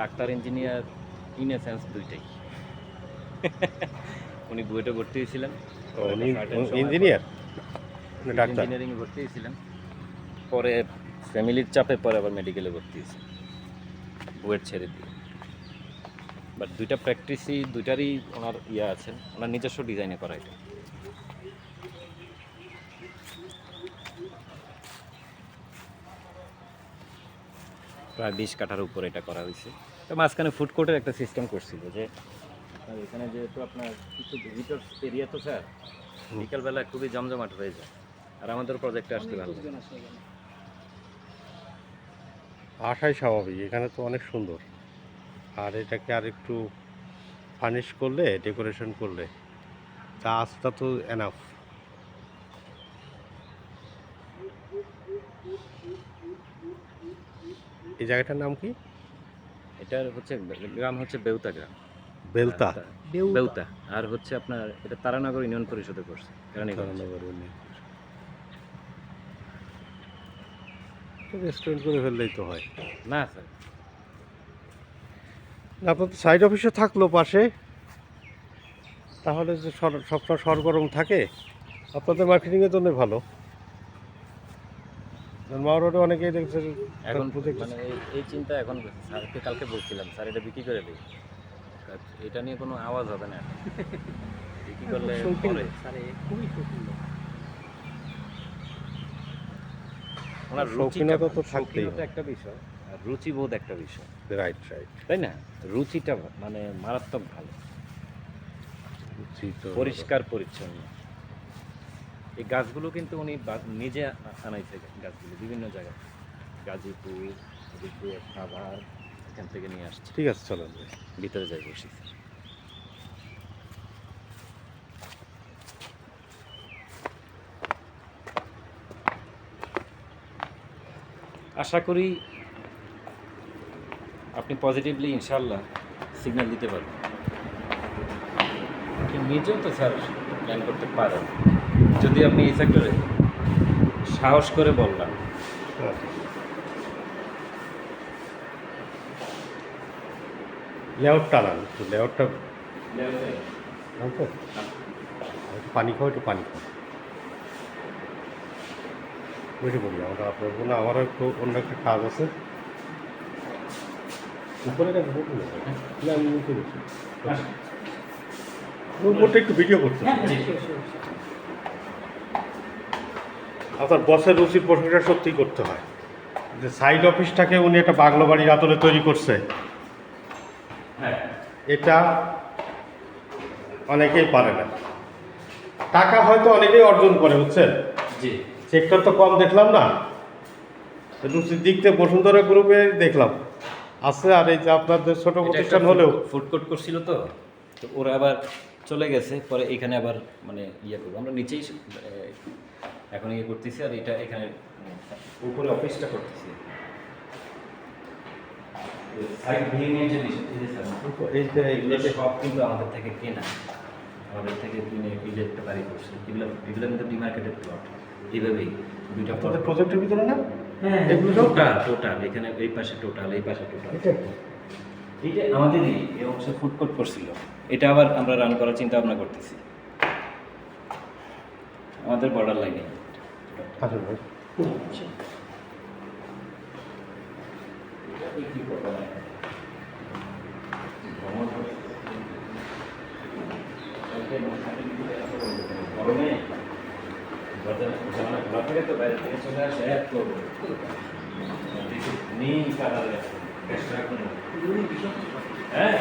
Doctor engineer in a sense দুইটাই। উনি বুয়েটে ভর্তি হয়েছিলেন। ইঞ্জিনিয়ার? ডাক্তার? ইঞ্জিনিয়ারিং ভর্তি হয়েছিলেন। পরে ফ্যামিলির চাপে পরে আবার মেডিকেলে ভর্তি হয়েছে। বুয়েট ছেড়ে দিয়ে। বাট দুইটা প্র্যাকটিসই দুইটারই ওনার ইয়ে আছে। ওনার নিজস্ব ডিজাইনে করা এটা। প্রায় বিশ কাঠার উপর এটা করা হয়েছে। তো মাঝখানে ফুড কোর্টের একটা সিস্টেম করছিল যে এখানে যেহেতু আপনার কিছু ভিজিটর এরিয়া তো স্যার বিকালবেলা খুবই জমজমাট হয়ে যায় আর আমাদের প্রজেক্টে আসতে ভালো। আশাই স্বাভাবিক এখানে তো অনেক সুন্দর। আর এটাকে আর একটু ফার্নিশ করলে ডেকোরেশন করলে চাষটা তো এনাফ এই জায়গাটার নাম কি? এটার হচ্ছে গ্রাম হচ্ছে বেউতা গ্রাম। বেলতা বেউতা। আর হচ্ছে আপনার এটা তারানগর ইউনিয়ন পরিষদে করছে কেরানীগঞ্জ রেস্টুরেন্ট করে ফেললেই তো হয়। না স্যার। আপনার তো সাইড অফিসে থাকল পাশে। তাহলে যে সর- সবসময় সরগরম থাকে আপনাদের মার্কেটিংয়ের জন্য ভালো। মাও রোডে অনেকেই দেখছে এখন মানে এই- চিন্তা এখন স্যারকে কালকে বলছিলাম স্যার এটা বিক্রি করে দিই এটা নিয়ে কোনো আওয়াজ হবে না বিক্রি করলে পরে ওনার শৌখিনতা তো থাকতেই একটা বিষয় আর রুচিবোধ একটা বিষয়। রাইট রাইট তাই না? রুচিটা মানে মারাত্মক ভালো। রুচি তো পরিষ্কার পরিচ্ছন্ন। এই গাছগুলো কিন্তু উনি নিজে আনাইছে গাছগুলো বিভিন্ন জায়গায়। গাজীপুর এদিক খাবার এখান থেকে নিয়ে আসছে। ঠিক আছে চলেন ভিতরে যাই বসি। আশা করি আপনি পজিটিভলি ইনশাল্লাহ সিগন্যাল দিতে পারবেন। নিজেও তো স্যার প্ল্যান করতে পারেন। যদি আপনি এই সেক্টরে সাহস করে বললাম। লেআউটটা আনান একটু লেআউটটা পানি খাও একটু পানি খাও। বুঝে পড়ি আমরা আপনার না আমারও একটু অন্য একটা কাজ আছে। উপরে একটা না আমি মুখে বসি। একটু ভিডিও করতে আপনার বসের রুচির প্রশংসা সত্যিই করতে হয়। যে সাইড অফিসটাকে উনি একটা বাংলো বাড়ির আতলে তৈরি করছে। হ্যাঁ। এটা অনেকেই পারে না। টাকা হয়তো অনেকেই অর্জন করে বুঝছেন? জি। সেক্টর তো কম দেখলাম না। রুচির দিক থেকে বসুন্ধরা গ্রুপে দেখলাম। আছে আর এই যে আপনাদের ছোট প্রতিষ্ঠান হলেও। ফুড কোর্ট করছিল তো। তো ওরা আবার চলে গেছে পরে এখানে আবার মানে ইয়ে করব। আমরা নিচেই এখন ইয়ে করতেছি আর এটা এখানে মানে, উপরে অফিসটা করতেছি। সব কিন্তু আমাদের থেকে কেনা। আমাদের থেকে কিনে কিনে একটা বাড়ি করছে। এগুলো এগুলো কিন্তু ডিমার্কেটেড প্লট এইভাবেই দুইটা আপনাদের প্রজেক্টের ভিতরে না? হ্যাঁ এগুলো টোটাল টোটাল এখানে এই পাশে টোটাল এই পাশে টোটাল এটা আমাদেরই এই অংশে ফুড কোর্ট করছিল। এটা আবার আমরা রান করার চিন্তা ভাবনা করতেছি। আমাদের বর্ডার লাইনে গরমে তো বাইরে থেকে চলে আসে কালারের হ্যাঁ।